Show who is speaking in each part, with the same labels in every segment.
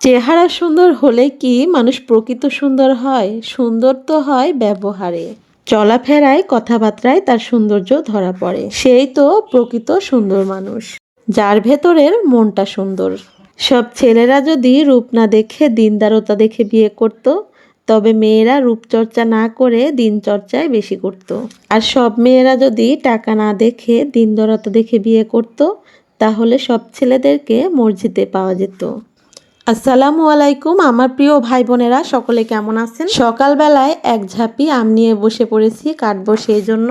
Speaker 1: চেহারা সুন্দর হলে কি মানুষ প্রকৃত সুন্দর হয়? সুন্দর তো হয় ব্যবহারে। চলাফেরায়, কথাবার্তায় তার সৌন্দর্য ধরা পড়ে। সেই তো প্রকৃত সুন্দর মানুষ। যার ভেতরের মনটা সুন্দর। সব ছেলেরা যদি রূপ না দেখে, দিনদারতা দেখে বিয়ে করত, তবে মেয়েরা রূপচর্চা না করে দিনচর্চায় বেশি করত। আর সব মেয়েরা যদি টাকা না দেখে, দিনদরতা দেখে বিয়ে করত, তাহলে সব ছেলেদেরকে মসজিদে পাওয়া যেত। আসসালামু আলাইকুম, আমার প্রিয় ভাই বোনেরা সকলে কেমন আছেন? সকালবেলায় এক ঝাঁপি আম নিয়ে বসে পড়েছি কাটবো সেই জন্য।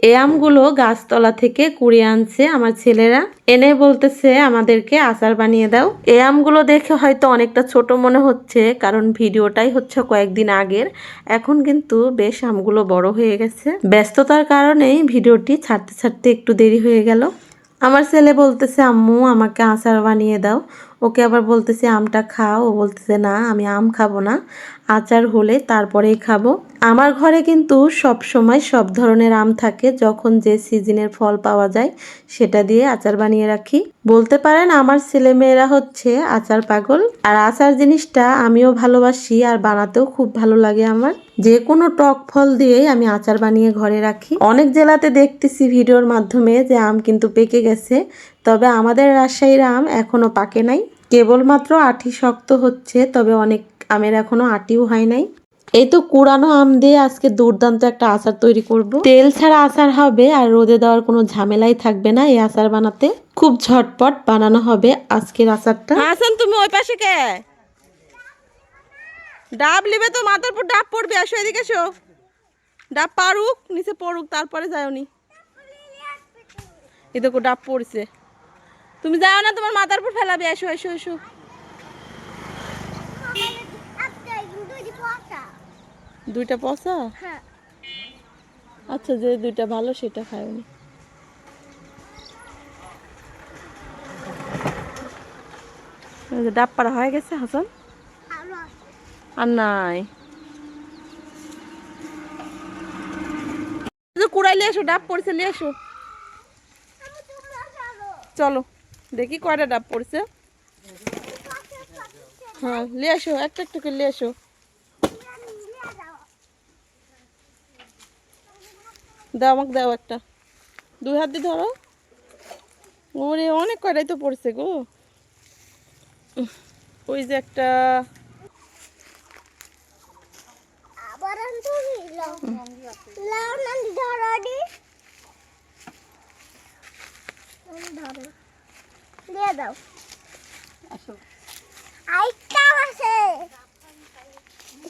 Speaker 1: এই আমগুলো গাছতলা থেকে কুড়িয়ে আনছে আমার ছেলেরা। এনে বলতেছে, আমাদেরকে আচার বানিয়ে দাও। এই আমগুলো দেখে হয়তো অনেকটা ছোট মনে হচ্ছে, কারণ ভিডিওটাই হচ্ছে কয়েকদিন আগের। এখন কিন্তু বেশ আমগুলো বড় হয়ে গেছে। ব্যস্ততার কারণেই ভিডিওটি ছাড়তে ছাড়তে একটু দেরি হয়ে গেল। আমার ছেলে বলতেছে, আম্মু, আমাকে আচার বানিয়ে দাও। ওকে আবার বলতেছে আমটা খাও। ও বলতেছে না আমি আম খাব না। আচার হলে তারপরেই খাব। আমার ঘরে কিন্তু সব সময় সব ধরনের আম থাকে, যখন যে সিজনের ফল পাওয়া যায়, সেটা দিয়ে আচার বানিয়ে রাখি। বলতে পারেন আমার ছেলে মেয়েরা হচ্ছে আচার পাগল। আর আচার জিনিসটা আমিও ভালোবাসি আর বানাতেও খুব ভালো লাগে আমার। যে কোনো টক ফল দিয়েই আমি আচার বানিয়ে ঘরে রাখি। অনেক জেলাতে দেখতেছি ভিডিওর মাধ্যমে যে আম কিন্তু পেকে গেছে, তবে আমাদের রাজশাহীর আম এখনও পাকে নাই। কেবলমাত্র আঠি শক্ত হচ্ছে, তবে অনেক আমের এখনও আটিও হয় নাই। এই তো কুড়ানো আম দিয়ে আজকে দুর্দান্ত একটা আচার তৈরি করব। তেল ছাড়া আচার হবে আর রোদে দেওয়ার কোনো ঝামেলাই থাকবে না এই আচার বানাতে। খুব ঝটপট বানানো হবে আজকের আচারটা।
Speaker 2: হাসান, তুমি ওই পাশে কে? ডাব লিবে তো মাথার উপর ডাব পড়বে, আসো এদিকে এসো। ডাব পারুক নিচে পড়ুক, তারপরে যাওনি এই দেখো, ডাব পড়ছে। তুমি যাও না, তোমার মাথার উপর ফেলাবে এসো এসো এসো দুইটা পচা? আচ্ছা যে দুইটা ভালো সেটা খায়নি এই যে ডাব পাড়া হয়ে গেছে হাসান? আর নাই। যে কুড়াই লিয়ে এসো ডাব পড়ছে লিয়ে এসো। চলো দেখি কয়টা ডাব পড়ছে। হ্যাঁ লিয়ে এসো একটা একটা করে লিয়ে এসো। দাও আমাকে দাও একটা। দুই হাত দিয়ে ধরো। ওরে অনেক কয়টাই তো পড়ছে গো। ওই যে একটা।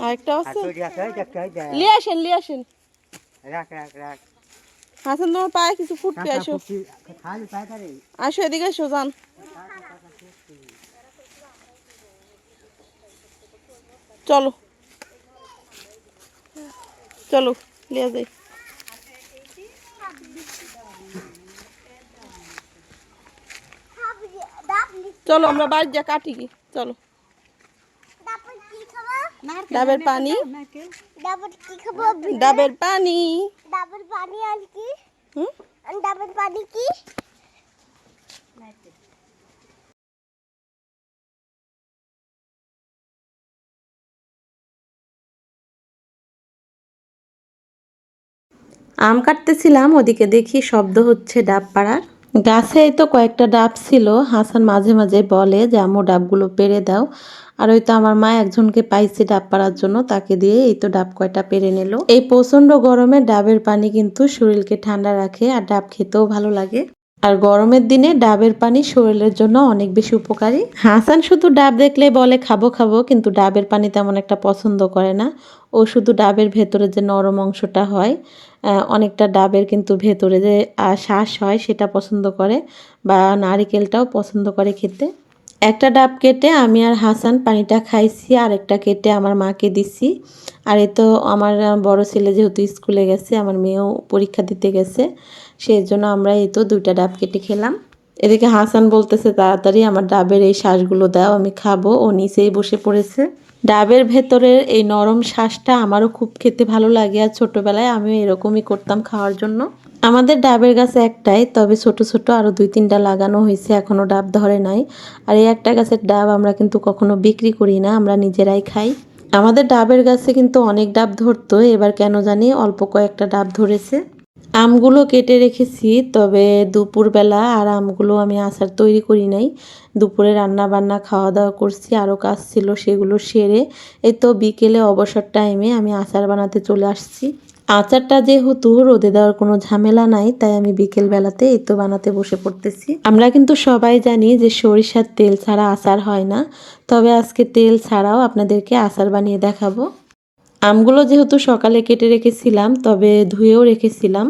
Speaker 2: আরেকটা আছে. লিয়ে আসেন লিয়ে আসেন।
Speaker 3: Rak rak rak.
Speaker 2: হাসান তোমার পায়ে কিছু
Speaker 3: Kakak
Speaker 2: আসো. আসো এদিকে এসো যান। চলো। চলো লিয়ে যাই। চলো আমরা বাড়ি যা কাটি কি? চলো। ডাবের পানি?
Speaker 4: ডাবর কি খাব
Speaker 2: ডাবের পানি।
Speaker 4: ডাবর পানি আর কি?
Speaker 2: হুম?
Speaker 4: আর ডাবর পানি কি?
Speaker 1: আম কাটতেছিলাম ওদিকে দেখি শব্দ হচ্ছে ডাব পাড়ার। গাছে তো কয়েকটা ডাব ছিল। হাসান মাঝে মাঝে বলে যে, আম্মু, ডাবগুলো পেরে দাও। আর ওই তো আমার মা একজনকে পাইছে ডাব পাড়ার জন্য, তাকে দিয়ে এই তো ডাব কয়টা পেরে নিল। এই প্রচণ্ড গরমে ডাবের পানি কিন্তু শরীরকে ঠান্ডা রাখে আর ডাব খেতেও ভালো লাগে। আর গরমের দিনে ডাবের পানি শরীরের জন্য অনেক বেশি উপকারী। হাসান শুধু ডাব দেখলে বলে, খাব খাব, কিন্তু ডাবের পানি তেমন একটা পছন্দ করে না। ও শুধু ডাবের ভেতরে যে নরম অংশটা হয় অনেকটা ডাবের কিন্তু ভেতরে যে শ্বাস হয় সেটা পছন্দ করে বা নারিকেলটাও পছন্দ করে খেতে। একটা ডাব কেটে আমি আর হাসান পানিটা খাইছি আর একটা কেটে আমার মাকে দিছি। আর এ তো আমার বড় ছেলে যেহেতু স্কুলে গেছে, আমার মেয়েও পরীক্ষা দিতে গেছে। সেই জন্য আমরা এই তো দুইটা ডাব কেটে খেলাম। এদিকে হাসান বলতেছে, তাড়াতাড়ি আমার ডাবের এই শ্বাসগুলো দাও, আমি খাব। ও নিচেই বসে পড়েছে। ডাবের ভেতরের এই নরম শ্বাসটা আমারও খুব খেতে ভালো লাগে, আর ছোটোবেলায় আমিও এরকমই করতাম খাওয়ার জন্য। আমাদের ডাবের গাছ একটাই, তবে ছোট ছোট আরও দুই তিনটা লাগানো হয়েছে এখনও ডাব ধরে নাই। আর এই একটা গাছের ডাব আমরা কিন্তু কখনো বিক্রি করি না, আমরা নিজেরাই খাই। আমাদের ডাবের গাছে কিন্তু অনেক ডাব ধরতো, এবার কেন জানি অল্প কয়েকটা ডাব ধরেছে। আমগুলো কেটে রেখেছি, তবে দুপুরবেলা আর আমগুলো আমি আচার তৈরি করি নাই। দুপুরে রান্না বান্না খাওয়া দাওয়া করছি আরও কাজ ছিল সেগুলো সেরে এই তো বিকেলে অবসর টাইমে আমি আচার বানাতে চলে আসছি। আচারটা যেহেতু রোদে দেওয়ার কোনো ঝামেলা নাই, তাই আমি বিকেল বেলাতে এই তো বানাতে বসে পড়তেছি। আমরা কিন্তু সবাই জানি যে সরিষার তেল ছাড়া আচার হয় না, তবে আজকে তেল ছাড়াও আপনাদেরকে আচার বানিয়ে দেখাবো। আমগুলো যেহেতু সকালে কেটে রেখেছিলাম, তবে ধুয়েও রেখেছিলাম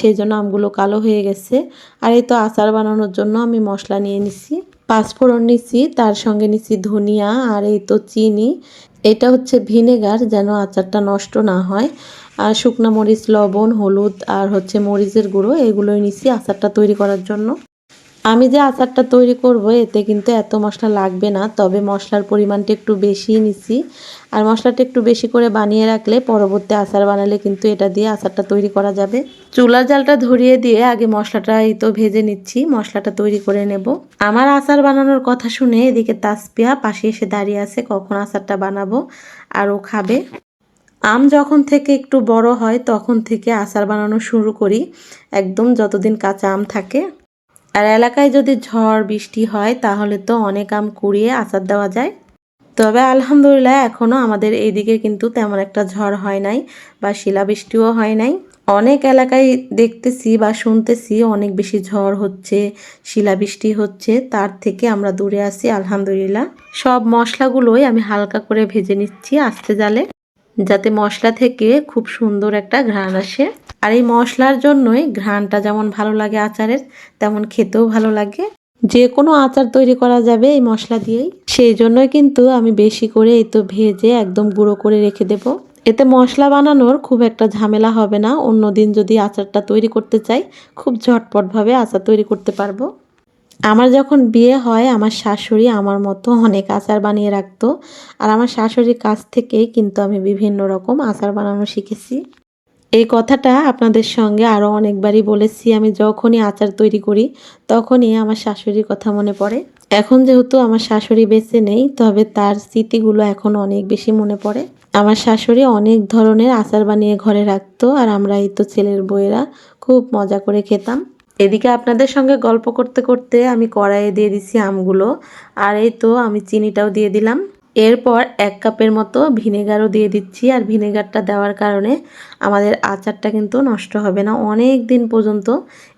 Speaker 1: সেই জন্য আমগুলো কালো হয়ে গেছে। আর এই তো আচার বানানোর জন্য আমি মশলা নিয়ে নিছি। পাঁচফোড়ন নিছি, তার সঙ্গে নিছি ধনিয়া আর এই তো চিনি। এটা হচ্ছে ভিনেগার, যেন আচারটা নষ্ট না হয়। আর শুকনো মরিচ, লবণ, হলুদ আর হচ্ছে মরিচের গুঁড়ো, এগুলোই নিছি আচারটা তৈরি করার জন্য। আমি যে আচারটা তৈরি করব, এতে কিন্তু এত মশলা লাগবে না, তবে মশলার পরিমাণটা একটু বেশি নিছি। আর মশলাটা একটু বেশি করে বানিয়ে রাখলে পরবর্তী আচার বানালে কিন্তু এটা দিয়ে আচারটা তৈরি করা যাবে। চুলার জালটা ধরিয়ে দিয়ে আগে মশলাটা এই তো ভেজে নিচ্ছি, মশলাটা তৈরি করে নেব। আমার আচার বানানোর কথা শুনে এদিকে তাসপিয়া পাশে এসে দাঁড়িয়ে আছে, কখন আচারটা বানাবো আর ও খাবে। আম যখন থেকে একটু বড় হয়, তখন থেকে আচার বানানো শুরু করি। একদম যতদিন কাঁচা আম থাকে। আর এলাকায় যদি ঝড়, বৃষ্টি হয়, তাহলে তো অনেক আম কুড়িয়ে আচার দেওয়া যায়। তবে আলহামদুলিল্লাহ এখনও আমাদের এইদিকে কিন্তু তেমন একটা ঝড় হয় নাই বা শিলাবৃষ্টিও হয় নাই। অনেক এলাকায় দেখতেছি বা শুনতেছি অনেক বেশি ঝড় হচ্ছে, শিলাবৃষ্টি হচ্ছে, তার থেকে আমরা দূরে আছি, আলহামদুলিল্লাহ। সব মশলাগুলোই আমি হালকা করে ভেজে নিচ্ছি আস্তে জালে। যাতে মশলা থেকে খুব সুন্দর একটা ঘ্রাণ আসে। আর এই মশলার জন্যই ঘ্রাণটা যেমন ভালো লাগে আচারের, তেমন খেতেও ভালো লাগে। যে কোনো আচার তৈরি করা যাবে এই মশলা দিয়েই। সেই জন্যই কিন্তু আমি বেশি করে এই তো ভেজে একদম গুঁড়ো করে রেখে দেব। এতে মশলা বানানোর খুব একটা ঝামেলা হবে না। অন্যদিন যদি আচারটা তৈরি করতে চাই, খুব ঝটপটভাবে আচার তৈরি করতে পারব। আমার যখন বিয়ে হয়, আমার শাশুড়ি আমার মতো অনেক আচার বানিয়ে রাখতো। আর আমার শাশুড়ির কাছ থেকেই কিন্তু আমি বিভিন্ন রকম আচার বানানো শিখেছি। এই কথাটা আপনাদের সঙ্গে আরও অনেকবারই বলেছি, আমি যখনই আচার তৈরি করি, তখনই আমার শাশুড়ির কথা মনে পড়ে। এখন যেহেতু আমার শাশুড়ি বেঁচে নেই, তবে তার স্মৃতিগুলো এখন অনেক বেশি মনে পড়ে। আমার শাশুড়ি অনেক ধরনের আচার বানিয়ে ঘরে রাখতো, আর আমরা এই তো ছেলের বইয়েরা খুব মজা করে খেতাম। এদিকে আপনাদের সঙ্গে গল্প করতে করতে আমি কড়াইয়ে দিয়ে দিছি আমগুলো, আর এই তো আমি চিনিটাও দিয়ে দিলাম। এরপর এক কাপের মতো ভিনেগারও দিয়ে দিচ্ছি, আর ভিনেগারটা দেওয়ার কারণে আমাদের আচারটা কিন্তু নষ্ট হবে না। অনেক দিন পর্যন্ত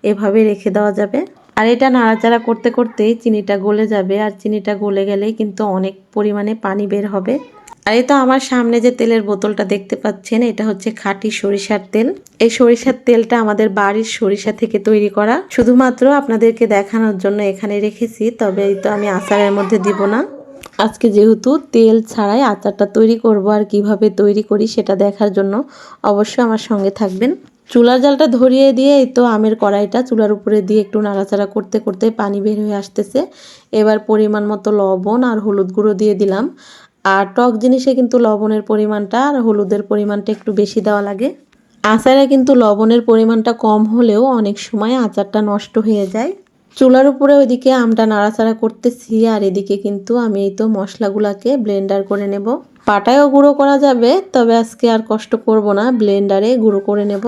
Speaker 1: এভাবে রেখে দেওয়া যাবে। আর এটা নাড়াচাড়া করতে করতেই চিনিটা গলে যাবে, আর চিনিটা গলে গেলেই কিন্তু অনেক পরিমাণে পানি বের হবে। আর এই তো আমার সামনে যে তেলের বোতলটা দেখতে পাচ্ছেন, এটা হচ্ছে খাঁটি সরিষার তেল। এই সরিষার তেলটা আমাদের বাড়ির সরিষা থেকে তৈরি করা। শুধুমাত্র আপনাদেরকে দেখানোর জন্য এখানে রেখেছি, তবে এই তো আমি আচারের মধ্যে দিব না। আজকে যেহেতু তেল ছাড়াই আচারটা তৈরি করব আর কীভাবে তৈরি করি সেটা দেখার জন্য অবশ্যই আমার সঙ্গে থাকবেন। চুলার জালটা ধরিয়ে দিয়ে এই তো আমের কড়াইটা চুলার উপরে দিয়ে একটু নাড়াচাড়া করতে করতে পানি বের হয়ে আসতেছে। এবার পরিমাণ মতো লবণ আর হলুদ গুঁড়ো দিয়ে দিলাম। আর টক জিনিসে কিন্তু লবণের পরিমাণটা আর হলুদের পরিমাণটা একটু বেশি দেওয়া লাগে। আচারে কিন্তু লবণের পরিমাণটা কম হলেও অনেক সময় আচারটা নষ্ট হয়ে যায়। চুলার উপরে ওইদিকে আমটা নাড়াচাড়া করতেছি আর এদিকে কিন্তু আমি এই তো মশলাগুলাকে ব্লেন্ডার করে নেব। পাটায়ও গুঁড়ো করা যাবে, তবে আজকে আর কষ্ট করব না, ব্লেন্ডারে গুঁড়ো করে নেব।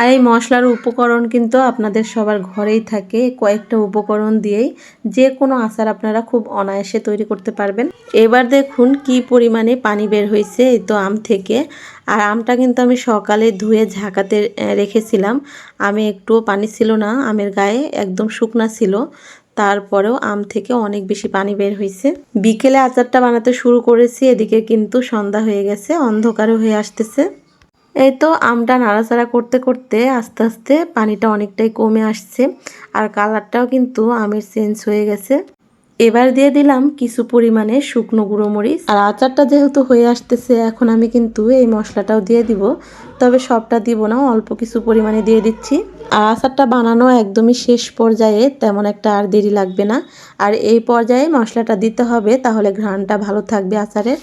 Speaker 1: আর এই মশলার উপকরণ কিন্তু আপনাদের সবার ঘরেই থাকে। কয়েকটা উপকরণ দিয়েই যে কোনো আচার আপনারা খুব অনায়াসে তৈরি করতে পারবেন। এবার দেখুন কি পরিমাণে পানি বের হয়েছে এই তো আম থেকে। আর আমটা কিন্তু আমি সকালে ধুয়ে ঝাঁকাতে রেখেছিলাম। আমি একটুও পানি ছিল না, আমের গায়ে একদম শুকনা ছিল। তারপরেও আম থেকে অনেক বেশি পানি বের হয়েছে। বিকেলে আচারটা বানাতে শুরু করেছি, এদিকে কিন্তু সন্ধ্যা হয়ে গেছে, অন্ধকারও হয়ে আসতেছে। এই তো আমটা নাড়াচাড়া করতে করতে আস্তে আস্তে পানিটা অনেকটাই কমে আসছে আর কালারটাও কিন্তু আমের চেঞ্জ হয়ে গেছে। এবার দিয়ে দিলাম কিছু পরিমাণে শুকনো গুঁড়ো মরিচ। আর আচারটা যেহেতু হয়ে আসতেছে, এখন আমি কিন্তু এই মশলাটাও দিয়ে দিব। তবে সবটা দিব না, অল্প কিছু পরিমাণে দিয়ে দিচ্ছি। আর আচারটা বানানো একদমই শেষ পর্যায়ে তেমন একটা আর দেরি লাগবে না। আর এই পর্যায়ে মশলাটা দিতে হবে, তাহলে ঘ্রাণটা ভালো থাকবে আচারের।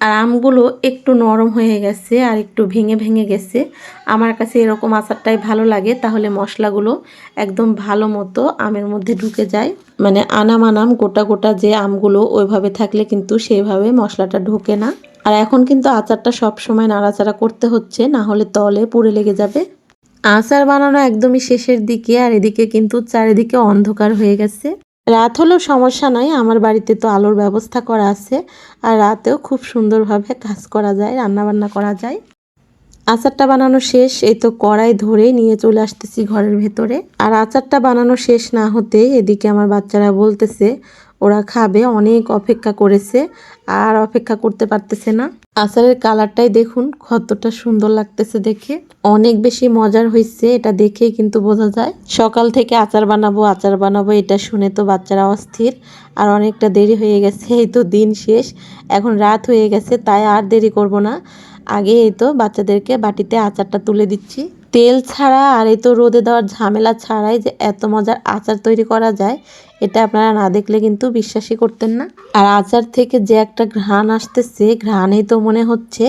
Speaker 1: আর আমগুলো একটু নরম হয়ে গেছে আর একটু ভেঙে ভেঙে গেছে। আমার কাছে এরকম আচারটাই ভালো লাগে, তাহলে মশলাগুলো একদম ভালো মতো আমের মধ্যে ঢুকে যায়। মানে আনাম আনাম, গোটা গোটা যে আমগুলো ওইভাবে থাকলে কিন্তু সেইভাবে মশলাটা ঢোকে না। আর এখন কিন্তু আচারটা সব সময় নাড়াচাড়া করতে হচ্ছে, না হলে তলে পুড়ে লেগে যাবে। আচার বানানো একদমই শেষের দিকে, আর এদিকে কিন্তু চারিদিকে অন্ধকার হয়ে গেছে। রাত হলেও সমস্যা নাই, আমার বাড়িতে তো আলোর ব্যবস্থা করা আছে, আর রাতেও খুব সুন্দরভাবে কাজ করা যায় রান্না বান্না করা যায়। আচারটা বানানো শেষ, এই তো কড়াই ধরে নিয়ে চলে আসতেছি ঘরের ভেতরে। আর আচারটা বানানো শেষ না হতে এদিকে আমার বাচ্চারা বলতেছে, ওরা খাবে, অনেক অপেক্ষা করেছে, আর অপেক্ষা করতে পারতেছে না। আচারের কালারটাই দেখুন, কতটা সুন্দর লাগতেছে দেখে। অনেক বেশি মজার হয়েছে এটা দেখেই কিন্তু বোঝা যায়। সকাল থেকে আচার বানাবো আচার বানাবো, এটা শুনে তো বাচ্চারা অস্থির। আর অনেকটা দেরি হয়ে গেছে, এই তো দিন শেষ। এখন রাত হয়ে গেছে, তাই আর দেরি করব না। আগে এই তো বাচ্চাদেরকে বাটিতে আচারটা তুলে দিচ্ছি। তেল ছাড়া আর এই তো রোদে দেওয়ার ঝামেলা ছাড়াই যে এত মজার আচার তৈরি করা যায়, এটা আপনারা না দেখলে কিন্তু বিশ্বাসই করতেন না। আর আচার থেকে যে একটা ঘ্রাণ আসতেছে, ঘ্রাণেই তো মনে হচ্ছে,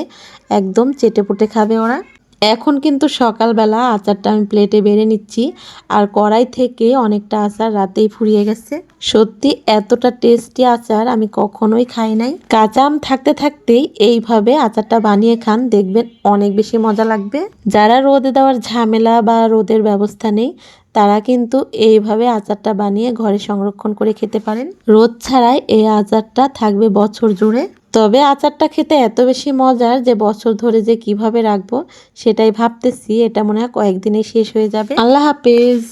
Speaker 1: একদম চেটেপুটে খাবে ওরা। এখন কিন্তু সকালবেলা আচারটা আমি প্লেটে বেড়ে নিচ্ছি। আর কড়াই থেকে অনেকটা আচার রাতেই ফুরিয়ে গেছে। সত্যি এতটা টেস্টি আচার আমি কখনোই খাই নাই। কাঁচা আম থাকতে থাকতেই এইভাবে আচারটা বানিয়ে খান, দেখবেন অনেক বেশি মজা লাগবে। যারা রোদে দেওয়ার ঝামেলা বা রোদের ব্যবস্থা নেই, তারা কিন্তু এইভাবে আচারটা বানিয়ে ঘরে সংরক্ষণ করে খেতে পারেন। রোদ ছাড়াই এই আচারটা থাকবে বছর জুড়ে। তবে আচারটা খেতে এত বেশি মজার যে বছর ধরে যে কীভাবে রাখব, সেটাই ভাবতেছি। এটা মনে হয় কয়েকদিনে শেষ হয়ে যাবে। আল্লাহ হাফেজ।